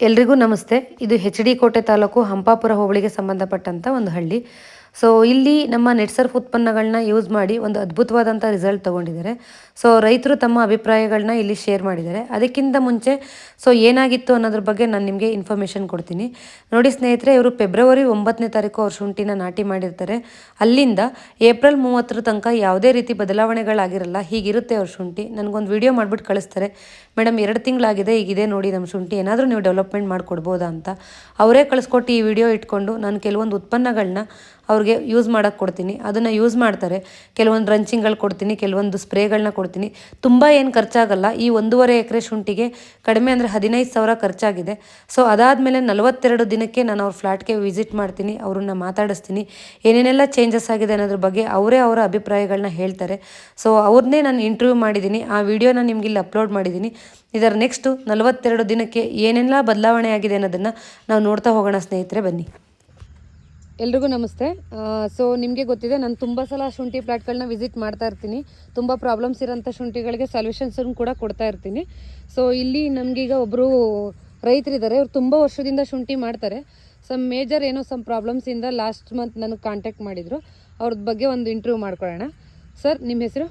ಎಲ್ರಿಗೂ ನಮಸ್ತೆ. ಇದು ಹೆಚ್ ಡಿ ಕೋಟೆ ತಾಲೂಕು ಹಂಪಾಪುರ ಹೋಬಳಿಗೆ ಸಂಬಂಧಪಟ್ಟಂಥ ಒಂದು ಹಳ್ಳಿ. ಸೊ ಇಲ್ಲಿ ನಮ್ಮ ನೆಟ್ಸರ್ಫ್ ಉತ್ಪನ್ನಗಳನ್ನ ಯೂಸ್ ಮಾಡಿ ಒಂದು ಅದ್ಭುತವಾದಂಥ ರಿಸಲ್ಟ್ ತೊಗೊಂಡಿದ್ದಾರೆ. ಸೊ ರೈತರು ತಮ್ಮ ಅಭಿಪ್ರಾಯಗಳನ್ನ ಇಲ್ಲಿ ಶೇರ್ ಮಾಡಿದ್ದಾರೆ. ಅದಕ್ಕಿಂತ ಮುಂಚೆ ಸೊ ಏನಾಗಿತ್ತು ಅನ್ನೋದ್ರ ಬಗ್ಗೆ ನಾನು ನಿಮಗೆ ಇನ್ಫಾರ್ಮೇಷನ್ ಕೊಡ್ತೀನಿ. ನೋಡಿ ಸ್ನೇಹಿತರೆ, ಇವರು ಫೆಬ್ರವರಿ ಒಂಬತ್ತನೇ ತಾರೀಕು ಅವ್ರ ಶುಂಠಿನ ನಾಟಿ ಮಾಡಿರ್ತಾರೆ. ಅಲ್ಲಿಂದ ಏಪ್ರಿಲ್ ಮೂವತ್ತರ ತನಕ ಯಾವುದೇ ರೀತಿ ಬದಲಾವಣೆಗಳಾಗಿರಲ್ಲ, ಹೀಗಿರುತ್ತೆ ಅವ್ರ ಶುಂಠಿ. ನನಗೊಂದು ವಿಡಿಯೋ ಮಾಡಿಬಿಟ್ಟು ಕಳಿಸ್ತಾರೆ. ಮೇಡಮ್, ಎರಡು ತಿಂಗಳಾಗಿದೆ ಈಗಿದೆ ನೋಡಿ ನಮ್ಮ ಶುಂಠಿ. ಏನಾದರೂ ನೀವು ಡೆವಲಪ್ಮೆಂಟ್ ಮಾಡಿಕೊಡ್ಬೋದಾ ಅಂತ. ಅವರೇ ಕಳಿಸ್ಕೊಟ್ಟು ಈ ವಿಡಿಯೋ ಇಟ್ಕೊಂಡು ನಾನು ಕೆಲವೊಂದು ಉತ್ಪನ್ನಗಳನ್ನ ಅವ್ರಿಗೆ ಯೂಸ್ ಮಾಡೋಕ್ಕೆ ಕೊಡ್ತೀನಿ. ಅದನ್ನು ಯೂಸ್ ಮಾಡ್ತಾರೆ. ಕೆಲವೊಂದು ರಂಚಿಂಗ್ಗಳು ಕೊಡ್ತೀನಿ, ಕೆಲವೊಂದು ಸ್ಪ್ರೇಗಳನ್ನ ಕೊಡ್ತೀನಿ. ತುಂಬ ಏನು ಖರ್ಚಾಗಲ್ಲ. ಈ ಒಂದೂವರೆ ಎಕರೆ ಶುಂಠಿಗೆ ಕಡಿಮೆ ಅಂದರೆ ಹದಿನೈದು ಸಾವಿರ ಖರ್ಚಾಗಿದೆ. ಸೊ ಅದಾದಮೇಲೆ ನಲವತ್ತೆರಡು ದಿನಕ್ಕೆ ನಾನು ಅವ್ರ ಫ್ಲ್ಯಾಟ್ಗೆ ವಿಸಿಟ್ ಮಾಡ್ತೀನಿ, ಅವ್ರನ್ನ ಮಾತಾಡಿಸ್ತೀನಿ. ಏನೇನೆಲ್ಲ ಚೇಂಜಸ್ ಆಗಿದೆ ಅನ್ನೋದ್ರ ಬಗ್ಗೆ ಅವರೇ ಅವರ ಅಭಿಪ್ರಾಯಗಳನ್ನ ಹೇಳ್ತಾರೆ. ಸೊ ಅವ್ರನ್ನೇ ನಾನು ಇಂಟರ್ವ್ಯೂ ಮಾಡಿದ್ದೀನಿ. ಆ ವಿಡಿಯೋನ ನಿಮ್ಗೆ ಇಲ್ಲಿ ಅಪ್ಲೋಡ್ ಮಾಡಿದ್ದೀನಿ. ಇದರ ನೆಕ್ಸ್ಟು ನಲವತ್ತೆರಡು ದಿನಕ್ಕೆ ಏನೆಲ್ಲ ಬದಲಾವಣೆ ಆಗಿದೆ ಅನ್ನೋದನ್ನು ನಾವು ನೋಡ್ತಾ ಹೋಗೋಣ ಸ್ನೇಹಿತರೆ, ಬನ್ನಿ. ಎಲ್ರಿಗೂ ನಮಸ್ತೆ. ಸೊ ನಿಮಗೆ ಗೊತ್ತಿದೆ ನಾನು ತುಂಬ ಸಲ ಶುಂಠಿ ಪ್ಲಾಟ್ಗಳನ್ನ ವಿಸಿಟ್ ಮಾಡ್ತಾ ಇರ್ತೀನಿ. ತುಂಬ ಪ್ರಾಬ್ಲಮ್ಸ್ ಇರೋಂಥ ಶುಂಠಿಗಳಿಗೆ ಸೊಲ್ಯೂಷನ್ಸನ್ನು ಕೂಡ ಕೊಡ್ತಾ ಇರ್ತೀನಿ. ಸೊ ಇಲ್ಲಿ ನಮಗೀಗ ಒಬ್ಬರು ರೈತರಿದ್ದಾರೆ ಅವ್ರು ತುಂಬ ವರ್ಷದಿಂದ ಶುಂಠಿ ಮಾಡ್ತಾರೆ. ಸಮ್ ಮೇಜರ್ ಏನೋ ಸಮ್ ಪ್ರಾಬ್ಲಮ್ಸಿಂದ ಲಾಸ್ಟ್ ಮಂತ್ ನನಗೆ ಕಾಂಟ್ಯಾಕ್ಟ್ ಮಾಡಿದರು. ಅವ್ರದ್ದು ಬಗ್ಗೆ ಒಂದು ಇಂಟರ್ವ್ಯೂ ಮಾಡ್ಕೊಳ್ಳೋಣ. ಸರ್ ನಿಮ್ಮ ಹೆಸರು?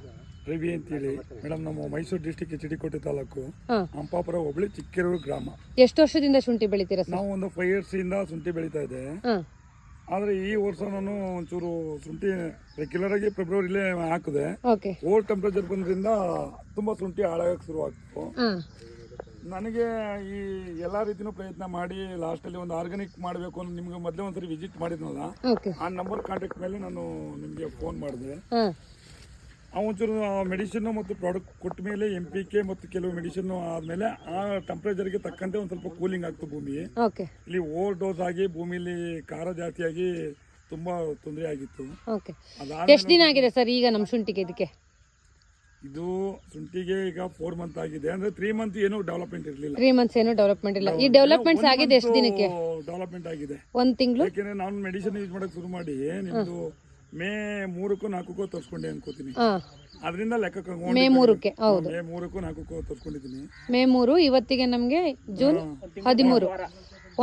ರವಿ ಅಂತೇಳಿ ಮೇಡಮ್ ನಮ್ಮ ಮೈಸೂರು ಡಿಸ್ಟಿಕ್ ಎಚ್ ಕೋಟೆ ತಾಲೂಕು ಹಂಪಾಪುರ ಹೋಬಳಿ ಚಿಕ್ಕಿರೂರು ಗ್ರಾಮ. ಎಷ್ಟು ವರ್ಷದಿಂದ ಶುಂಠಿ ಬೆಳಿತೀರಾ ನಾವು ಒಂದು ಫೈವ್ ಇಯರ್ಸ್ ಇಂದ ಶುಂಠಿ ಬೆಳಿತಾ ಇದೆ ಹಾಂ. ಆದ್ರೆ ಈ ವರ್ಷ ನಾನು ಒಂಚೂರು ಶುಂಠಿ ರೆಗ್ಯುಲರ್ ಆಗಿ ಫೆಬ್ರವರಿಲೇ ಹಾಕಿದೆ. ಓಕೆ ಓಲ್ಡ್ ಟೆಂಪರೇಚರ್ ಬಂದ್ರಿಂದ ತುಂಬಾ ಶುಂಠಿ ಹಾಳಾಗಕ್ಕೆ ಶುರುವಾಗ್ತು ನನಗೆ ಈ ಎಲ್ಲಾ ರೀತಿನೂ ಪ್ರಯತ್ನ ಮಾಡಿ ಲಾಸ್ಟ್ ಅಲ್ಲಿ ಒಂದು ಆರ್ಗಾನಿಕ್ ಮಾಡಬೇಕು ಅಂತ ನಿಮ್ಗೆ ಮೊದಲೇ ಒಂದ್ಸರಿ ವಿಸಿಟ್ ಮಾಡಿದ್ನಲ್ಲ ಆ ನಂಬರ್ ಕಾಂಟ್ಯಾಕ್ಟ್ ಮೇಲೆ ನಾನು ನಿಮಗೆ ಫೋನ್ ಮಾಡಿದೆ. ಆ ಒಂಚೂರು ಮೆಡಿಸಿನ್ ಮತ್ತು ಪ್ರಾಡಕ್ಟ್ ಕೊಟ್ಟ ಮೇಲೆ ಎಂ ಪಿ ಕೆ ಮತ್ತು ಕೆಲವು ಮೆಡಿಸಿನ್ ಆದಮೇಲೆ ಆ ಟೆಂಪ್ರೇಚರ್ಗೆ ತಕ್ಕಂತೆ ಒಂದು ಸ್ವಲ್ಪ ಕೂಲಿಂಗ್ ಆಗ್ತದೆ ಭೂಮಿ. ಓಕೆ ಇಲ್ಲಿ ಓವರ್ ಡೋಸ್ ಆಗಿ ಭೂಮಿಲಿ ಖಾರ ಜಾಸ್ತಿ ಆಗಿ ತುಂಬಾ ತೊಂದರೆ ಆಗಿತ್ತು. ಓಕೆ ಎಷ್ಟು ದಿನ ಆಗಿದೆ ಸರ್ ಈಗ ನಮ್ಮ ಶುಂಠಿಗೆ ಇದಕ್ಕೆ? ಇದು ಶುಂಠಿಗೆ ಈಗ ಫೋರ್ ಮಂತ್ ಆಗಿದೆ. ಅಂದ್ರೆ ತ್ರೀ ಮಂತ್ ಏನು ಡೆವಲಪ್ಮೆಂಟ್ ಇರಲಿಲ್ಲ. ತ್ರೀ ಮಂತ್ಸ್ ಏನು ಡೆವಲಪ್ಮೆಂಟ್ ಇಲ್ಲ. ಈ ಡೆವಲಪ್ಮೆಂಟ್ ಆಗಿದೆ ಎಷ್ಟು ದಿನಕ್ಕೆ? ಡೆವಲಪ್ಮೆಂಟ್ ಆಗಿದೆ. ಒಂದು ತಿಂಗಳು? ಯಾಕೆಂದ್ರೆ ನಾನು ಮೆಡಿಸಿನ್ ಯೂಸ್ ಮಾಡಕ್ ಶುರು ಮಾಡಿ ನಿಮ್ದು ಮೇ ಮೂರಕ್ಕೂ ನಾಲ್ಕಕ್ಕೂ ತರ್ಸ್ಕೊಂಡೆ ಅನ್ಕೋತೀನಿ. ಅದರಿಂದ ಲೆಕ್ಕ ಮೇ ಮೂರಕ್ಕೆ ಹೌದು. ಮೇ ಮೂರಕ್ಕೂ ನಾಲ್ಕಕ್ಕೂ ತರ್ಸ್ಕೊಂಡಿದ್ದೀನಿ. ಮೇ ಮೂರು ಇವತ್ತಿಗೆ ನಮಗೆ ಜೂನ್ ಹದಿಮೂರು.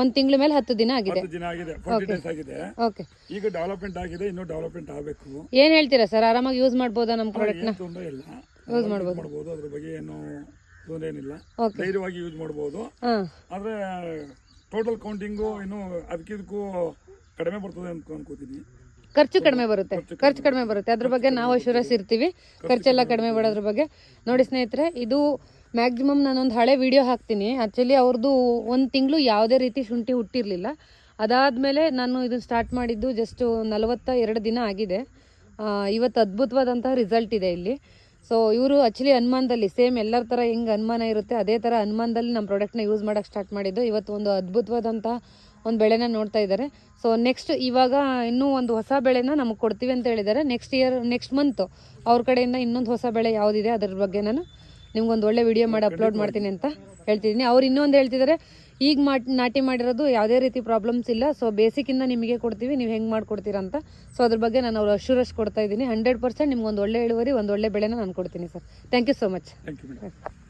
ಒಂದ್ ತಿಂಗಳ ಮೇಲೆ ಹತ್ತು ದಿನ ಆಗಿದೆ. ದಿನ ಆಗಿದೆ. ಡೇಸ್ ಆಗಿದೆ. ಓಕೆ ಈಗ ಡೆವಲಪ್ಮೆಂಟ್ ಆಗಿದೆ ಇನ್ನು ಡೆವಲಪ್ಮೆಂಟ್ ಆಗಬೇಕು. ಏನ್ ಹೇಳ್ತೀರಾ ಸರ್? ಆರಾಮಾಗಿ ಯೂಸ್ ಮಾಡಬಹುದಾ ನಮ್ಮ ಪ್ರಾಡಕ್ಟ್ ತೊಂದರೆ ಇಲ್ಲ. ಯೂಸ್ ಮಾಡ್ಬೋದು. ಅದ್ರ ಬಗ್ಗೆ ಏನು ತೊಂದರೆ ಏನಿಲ್ಲ. ಧೈರ್ಯವಾಗಿ ಯೂಸ್ ಮಾಡ್ಬೋದು. ಆದ್ರೆ ಟೋಟಲ್ ಕೌಂಟಿಂಗು ಇನ್ನು ಅದಕ್ಕಿದಕ್ಕೂ ಕಡಿಮೆ ಬರ್ತದೆ ಅಂತ ಅನ್ಕೋತೀನಿ. ಖರ್ಚು ಕಡಿಮೆ ಬರುತ್ತೆ. ಖರ್ಚು ಕಡಿಮೆ ಬರುತ್ತೆ. ಅದ್ರ ಬಗ್ಗೆ ನಾವು ಅಶೂರಸ್ ಇರ್ತೀವಿ. ಖರ್ಚೆಲ್ಲ ಕಡಿಮೆ ಮಾಡೋದ್ರ ಬಗ್ಗೆ. ನೋಡಿ ಸ್ನೇಹಿತರೆ ಇದು ಮ್ಯಾಕ್ಸಿಮಮ್ ನಾನೊಂದು ಹಳೆ ವಿಡಿಯೋ ಹಾಕ್ತೀನಿ. ಆ್ಯಕ್ಚುಲಿ ಅವ್ರದ್ದು ಒಂದು ತಿಂಗಳು ಯಾವುದೇ ರೀತಿ ಶುಂಠಿ ಹುಟ್ಟಿರಲಿಲ್ಲ. ಅದಾದಮೇಲೆ ನಾನು ಇದು ಸ್ಟಾರ್ಟ್ ಮಾಡಿದ್ದು ಜಸ್ಟ್ ನಲವತ್ತ ಎರಡು ದಿನ ಆಗಿದೆ. ಇವತ್ತು ಅದ್ಭುತವಾದಂತಹ ರಿಸಲ್ಟ್ ಇದೆ ಇಲ್ಲಿ. ಸೊ ಇವರು ಆ್ಯಕ್ಚುಲಿ ಹನುಮಾನದಲ್ಲಿ ಸೇಮ್ ಎಲ್ಲರ ಥರ ಹೆಂಗೆ ಅನುಮಾನ ಇರುತ್ತೆ ಅದೇ ಥರ ಹನುಮಾನದಲ್ಲಿ ನಮ್ಮ ಪ್ರಾಡಕ್ಟ್ನ ಯೂಸ್ ಮಾಡೋಕ್ಕೆ ಸ್ಟಾರ್ಟ್ ಮಾಡಿದ್ದು. ಇವತ್ತು ಒಂದು ಅದ್ಭುತವಾದಂತಹ ಒಂದು ಬೆಳೆನ ನೋಡ್ತಾ ಇದ್ದಾರೆ. ಸೊ ನೆಕ್ಸ್ಟ್ ಇವಾಗ ಇನ್ನೂ ಒಂದು ಹೊಸ ಬೆಳೆನ ನಮಗೆ ಕೊಡ್ತೀವಿ ಅಂತ ಹೇಳಿದ್ದಾರೆ. ನೆಕ್ಸ್ಟ್ ಇಯರ್ ನೆಕ್ಸ್ಟ್ ಮಂತ್ ಅವ್ರ ಕಡೆಯಿಂದ ಇನ್ನೊಂದು ಹೊಸ ಬೆಳೆ ಯಾವುದಿದೆ ಅದ್ರ ಬಗ್ಗೆ ನಾನು ನಿಮ್ಗೊಂದು ಒಳ್ಳೆ ವಿಡಿಯೋ ಮಾಡಿ ಅಪ್ಲೋಡ್ ಮಾಡ್ತೀನಿ ಅಂತ ಹೇಳ್ತಿದ್ದೀನಿ. ಅವ್ರು ಇನ್ನೊಂದು ಹೇಳ್ತಿದ್ದಾರೆ ಈಗ ಮಾಡಿ ನಾಟಿ ಮಾಡಿರೋದು ಯಾವುದೇ ರೀತಿ ಪ್ರಾಬ್ಲಮ್ಸ್ ಇಲ್ಲ. ಸೊ ಬೇಸಿಕ್ಕಿಂದ ನಿಮಗೆ ಕೊಡ್ತೀವಿ ನೀವು ಹೆಂಗೆ ಮಾಡಿಕೊಡ್ತೀರಾ ಅಂತ. ಸೊ ಅದ್ರ ಬಗ್ಗೆ ನಾನು ಅವ್ರು ಅಶ್ಯೂರೆನ್ಸ್ ಕೊಡ್ತಾ ಇದ್ದೀನಿ. ಹಂಡ್ರೆಡ್ ಪರ್ಸೆಂಟ್ ನಿಮ್ಗೊಂದು ಒಳ್ಳೆ ಇಳುವರಿ ಒಂದು ಒಳ್ಳೆ ಬೆಳೆನ ನಾನು ಕೊಡ್ತೀನಿ sir. Thank you so much thank you madam